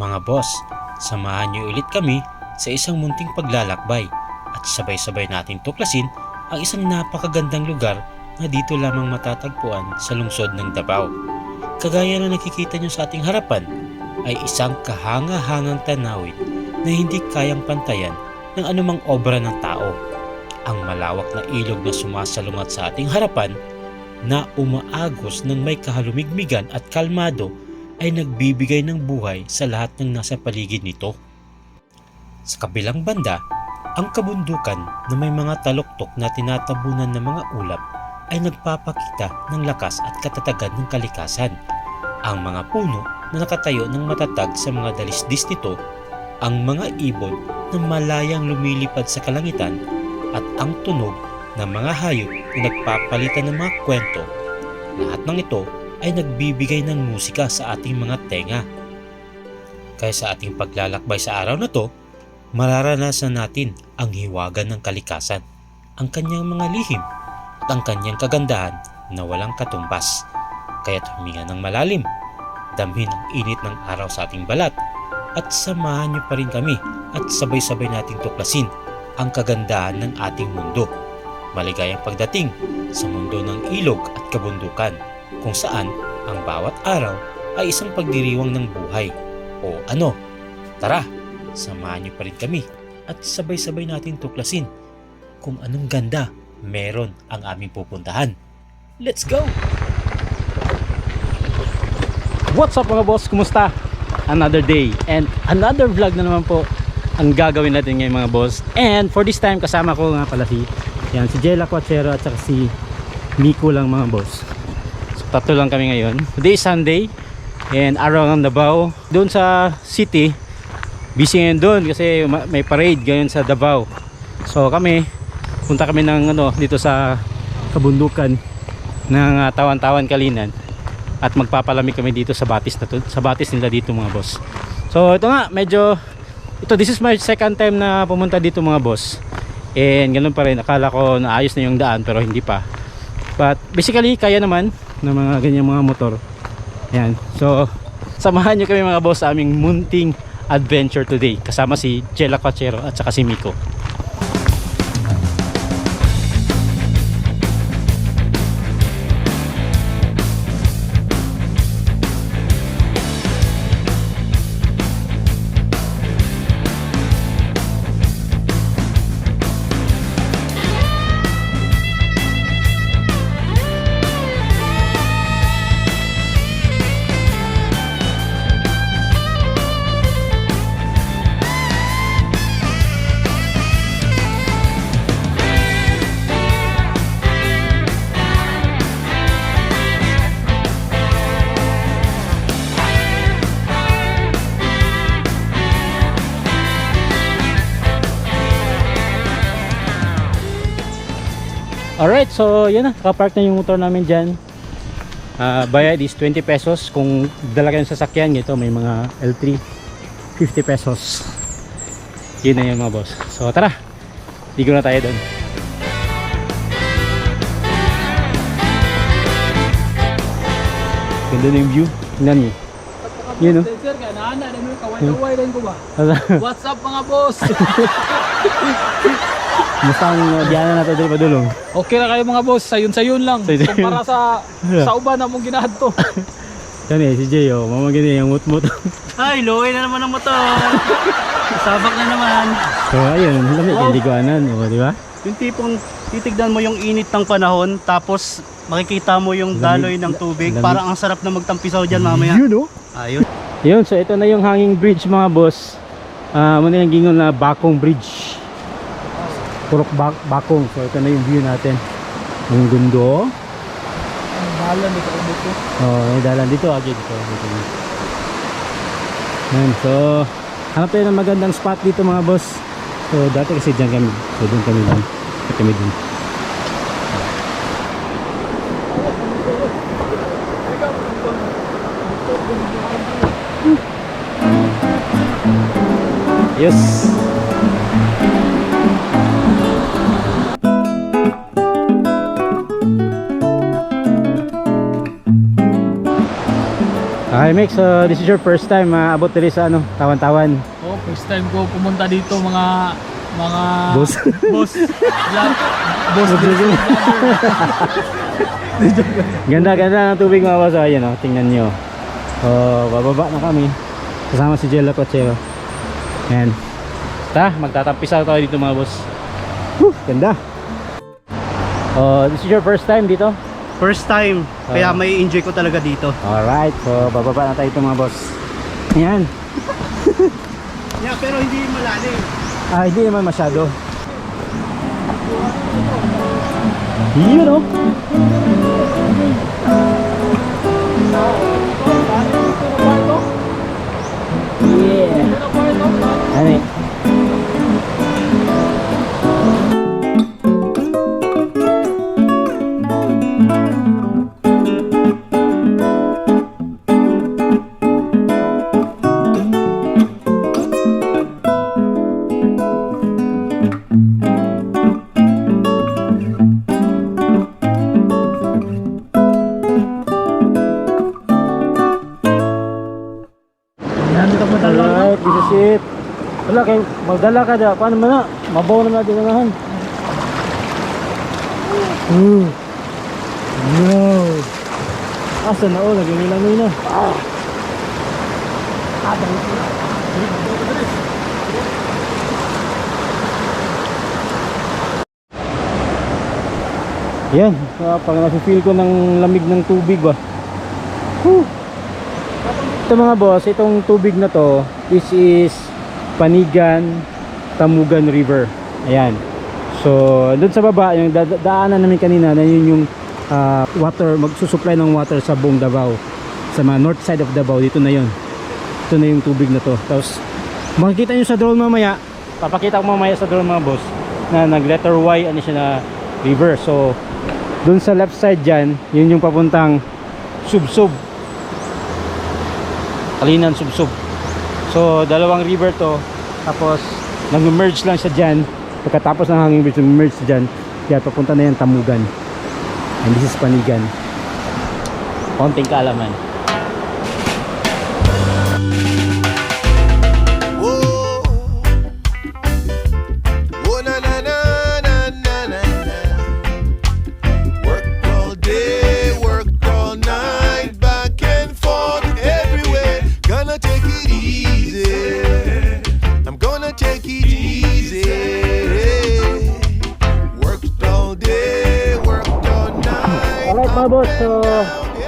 Mga boss, samahan niyo ulit kami sa isang munting paglalakbay at sabay-sabay natin tuklasin ang isang napakagandang lugar na dito lamang matatagpuan sa lungsod ng Davao. Kagaya na nakikita niyo sa ating harapan ay isang kahanga-hangang tanawin na hindi kayang pantayan ng anumang obra ng tao. Ang malawak na ilog na sumasalungat sa ating harapan na umaagos ng may kahalumigmigan at kalmado ay nagbibigay ng buhay sa lahat ng nasa paligid nito. Sa kabilang banda, ang kabundukan na may mga taluktok na tinatabunan ng mga ulap ay nagpapakita ng lakas at katatagan ng kalikasan. Ang mga puno na nakatayo ng matatag sa mga dalisdis nito, ang mga ibon na malayang lumilipad sa kalangitan at ang tunog ng mga hayop na nagpapalitan ng mga kwento. Lahat ng ito ay nagbibigay ng musika sa ating mga tenga. Kaya sa ating paglalakbay sa araw na to, mararanasan natin ang hiwagan ng kalikasan, ang kanyang mga lihim at ang kanyang kagandahan na walang katumbas. Kaya't huminga ng malalim, damhin ang init ng araw sa ating balat at samahan niyo pa rin kami at sabay-sabay nating tuklasin ang kagandahan ng ating mundo. Maligayang pagdating sa mundo ng ilog at kabundukan kung saan ang bawat araw ay isang pagdiriwang ng buhay. O ano, tara, samahan niyo pa rin kami at sabay-sabay natin tuklasin kung anong ganda meron ang aming pupuntahan. Let's go! What's up mga boss? Kumusta? Another day and another vlog na naman po ang gagawin natin ngayon mga boss. And for this time kasama ko nga pala si yan, si Jella Quachero at saka si Miko lang mga boss. Tatlo lang kami ngayon. Today is Sunday and araw ng Davao. Doon sa city, busy ngayon doon kasi ma- may parade ngayon sa Davao. So kami, punta kami ng ano dito sa kabundukan ng ah, Tawan-Tawan Kalinan at magpapalamig kami dito sa batis na to, sa batis nila dito mga boss. So ito nga medyo ito this is my second time na pumunta dito mga boss. And ganun pa rin akala ko naayos na yung daan pero hindi pa. But basically kaya naman ng mga ganyan mga motor. Yan. So samahan niyo kami mga boss sa aming munting adventure today kasama si Jella Quachero at saka si Miko. Alright, so yan na, nakapark na yung motor namin dyan. Ah, bayad is 20 pesos. Kung dala kayo ng sasakyan, ito may mga L3, 50 pesos. Yun na yung mga boss. So tara, ligo na tayo doon. Ganda na yung view. Tingnan niyo. Yun no? Sir, kaya naana na mo kaway-kaway din ko ba? What's up mga boss? Musta ang uh, diyanan natin dito padulong? okay na kayo mga boss, sayon-sayon lang. Sayon-sayon. Kumpara sa sa uban na mong ginahadto. Yan eh, si Jay oh, mamagin niya yung mut-mut. Ay, luwi na naman ang motor. Sabak na naman. so ayun, lamig Wow. yung liguanan, oh, di ba? Yung tipong titignan mo yung init ng panahon tapos makikita mo yung Lamig- daloy ng tubig. lamig. Parang ang sarap na magtampisaw dyan mamaya. Yun oh. Ayun. Yun, so ito na yung hanging bridge mga boss. Ah, uh, yung gingon na Bakong Bridge. Purok bak Bakong. So ito na yung view natin. Ang gundo. Bahala ni ka dito. Oh, may dalan dito agad dito. dito. Yan, so hanap tayo ng magandang spot dito mga boss. So dati kasi dyan kami. So doon kami lang. Dito kami dun. Yes. Okay, Mix, so this is your first time uh, abot diri sa ano, tawan-tawan. Oh, first time ko pumunta dito mga mga Boss. boss. Vlog. boss. ganda, ganda ng tubig mga boss. Ayan, oh, tingnan nyo. Oh, bababa na kami. Kasama si Jello Cochero. Ayan. Ta, magtatampisa tayo dito mga boss. Whew, ganda. Oh, this is your first time dito? First time. Kaya may enjoy ko talaga dito. Alright, so bababa na tayo dito mga boss. Ayan. Yeah, pero hindi malalim. Ah, hindi naman masyado. Yun oh. Yeah. Magdala ka da. Paano man na? Mabaw na natin ganahan. No. Asa na oh, nagmilangoy na. Yan, uh, pag nafe-feel ko ng lamig ng tubig ba. Whew. Ito mga boss, itong tubig na to, this is Panigan Tamugan River. Ayan. So, doon sa baba, yung da- daanan namin kanina, na yun yung ah, water, magsusupply ng water sa buong Davao. Sa mga north side of Davao, dito na yun. Ito na yung tubig na to. Tapos, makikita nyo sa drone mamaya, papakita ko mamaya sa drone mga boss, na nag letter Y, ano siya na river. So, doon sa left side dyan, yun yung papuntang Subsub. Kalinan Subsub. So, dalawang river to. Tapos, nag-merge lang siya dyan. Pagkatapos ng hanging bridge, nag-merge siya dyan. Kaya papunta na yan Tamugan. And this is Panigan. Konting kaalaman.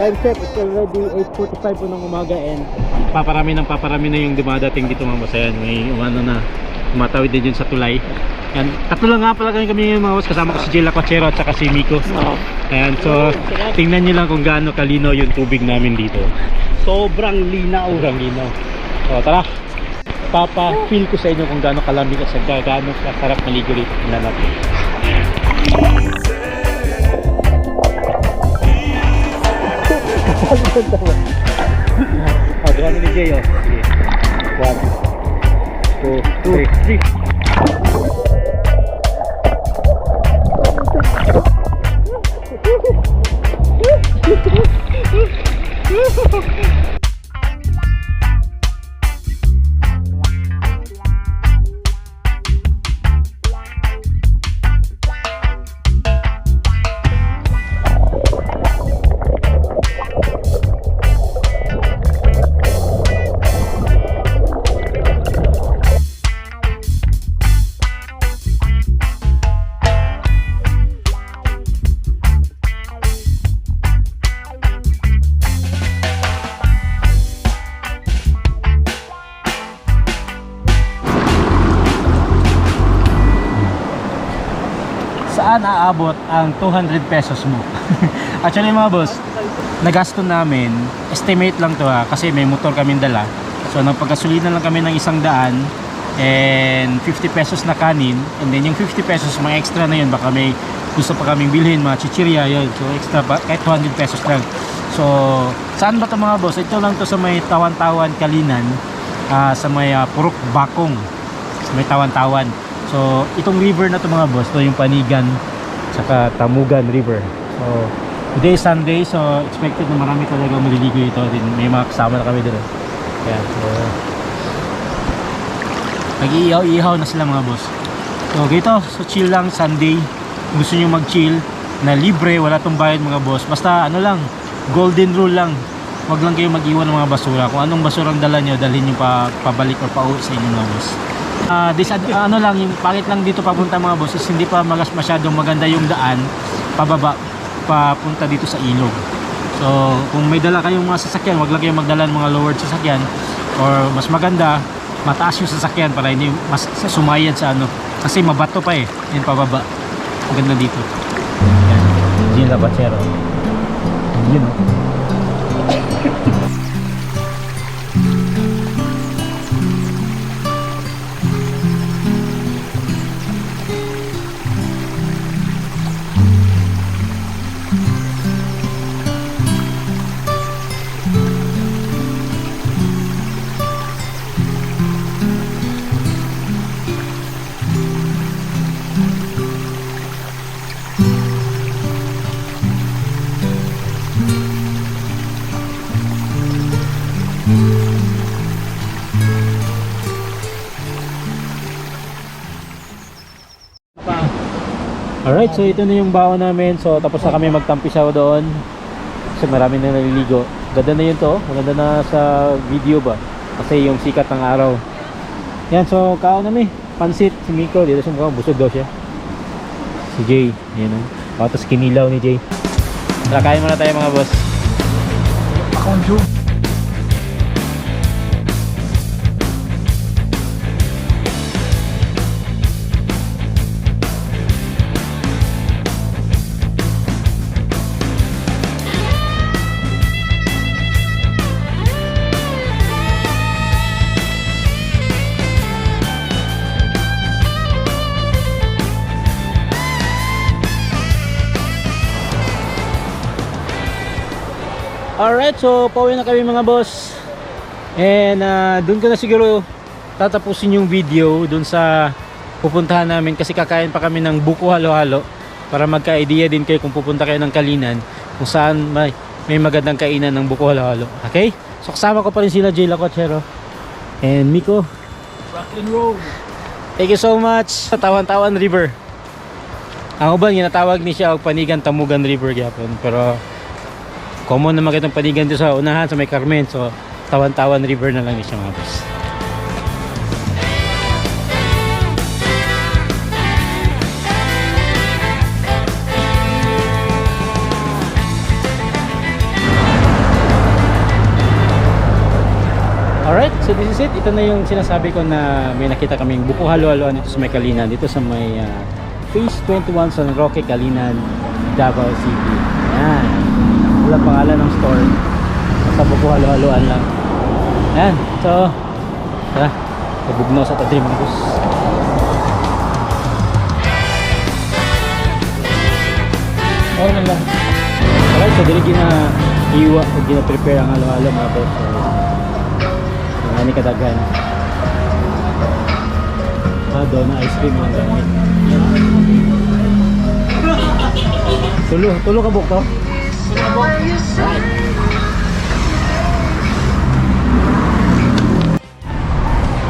Time check, it's already 8.45 po ng umaga and paparami ng paparami na yung dumadating dito mga boss. Ayan, may umano na tumatawid din dyan sa tulay. Ayan, tatlo lang nga pala kami kami ngayon mga boss, kasama ko si Jella Cochero at saka si Miko. Ayan, so tingnan nyo lang kung gaano kalino yung tubig namin dito. Sobrang linaw. Sobrang linaw. So tara, papa-feel ko sa inyo kung gaano kalamig at sa gaano kasarap maligo rito. Natin. Oh, gaano ni Jay, oh. Sige. One, two, three. Saan aabot ang 200 pesos mo? Actually mga boss, nagasto namin, estimate lang to ha, kasi may motor kaming dala. So nagpagkasulinan lang kami ng isang daan and 50 pesos na kanin. And then yung 50 pesos mga extra na yun baka may gusto pa kaming bilhin mga chichirya yun. So extra pa kahit 200 pesos lang. So saan ba to mga boss? Ito lang to sa may tawan-tawan kalinan ah, sa may ah, purok bakong sa may tawan-tawan so itong river na to mga boss to yung panigan saka tamugan river so Today is Sunday, so expected na marami talaga maliligo dito. Din may mga kasama na kami dito. Yan. So, nag-iihaw-ihaw na sila mga boss. So, dito, so chill lang Sunday. Gusto nyo mag-chill na libre, wala tong bayad mga boss. Basta ano lang, golden rule lang. Huwag lang kayo mag-iwan ng mga basura. Kung anong basura ang dala nyo, dalhin nyo pa, pabalik or pauwi sa inyo mga boss. Ah, dis ano lang, yung pangit lang dito papunta mga boss hindi pa magas masyadong maganda yung daan pababa papunta dito sa ilog. So, kung may dala kayong mga sasakyan, wag lang kayong magdala ng mga lowered sasakyan or mas maganda, mataas yung sasakyan para hindi mas sumayad sa ano. Kasi mabato pa eh, yun pababa. Maganda dito. Yan. Gila Bachero. Yun oh. Alright, so ito na yung baon namin. So tapos na kami magtampisaw doon. Kasi marami na naliligo. Ganda na yun to. Maganda na sa video ba. Kasi yung sikat ng araw. Yan, so kaon namin. Pansit, si Miko. Dito sa mukha, busog daw siya. Si Jay. Yan o. Oh, tapos kinilaw ni Jay. Tara, kain muna tayo mga boss. Alright, so pauwi na kami mga boss. And uh, doon ko na siguro tatapusin yung video doon sa pupuntahan namin kasi kakain pa kami ng buko halo-halo para magka-idea din kayo kung pupunta kayo ng Kalinan kung saan may, may magandang kainan ng buko halo-halo. Okay? So kasama ko pa rin sila Jay Lacochero and Miko. Rock and roll. Thank you so much sa Tawan-Tawan River. Ako ba ginatawag ni siya og Panigan Tamugan River gyapon pero common naman kitong panigan dito sa unahan sa may Carmen so Tawan-Tawan River na lang siya mga boss. Alright, so this is it. Ito na yung sinasabi ko na may nakita kaming buko halo-haloan dito sa may Kalinan. Dito sa may ah, Phase 21 San Roque, Kalinan, Davao City. Yan. Wala pangalan ng store. Basta buko halo-haloan lang. Yan. So, tara. Kabugnaw sa tadri mga boss. Okay lang lang. Alright, so dili gina iwa o gina prepare ang halo-halo mga boss. So, mga ni kadagan. Ah, doon na ice cream ang gamit. Tulo, tulo ka buk to?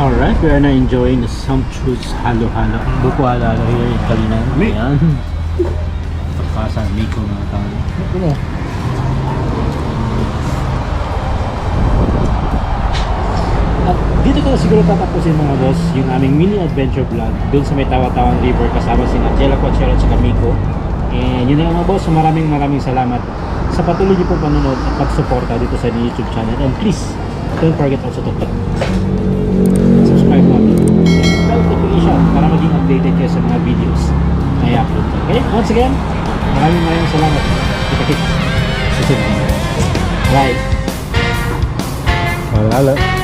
Alright, we are now enjoying the sumptuous halo-halo. Buko halo-halo here in Kalinan. Ayan. Papasan, Miko mga tao. At dito ko siguro tatapusin mga boss yung aming mini adventure vlog doon sa may Tawa-Tawan River kasama si Angela Coachero at saka Miko. And yun na mga boss, maraming maraming salamat sa patuloy niyo po panonood at pagsuporta dito sa YouTube channel. And please, don't forget also to click subscribe button and bell notification para maging updated kayo sa mga videos na i-upload. Okay, once again, maraming maraming salamat. Kita-kits. Susunod. Bye. Malala.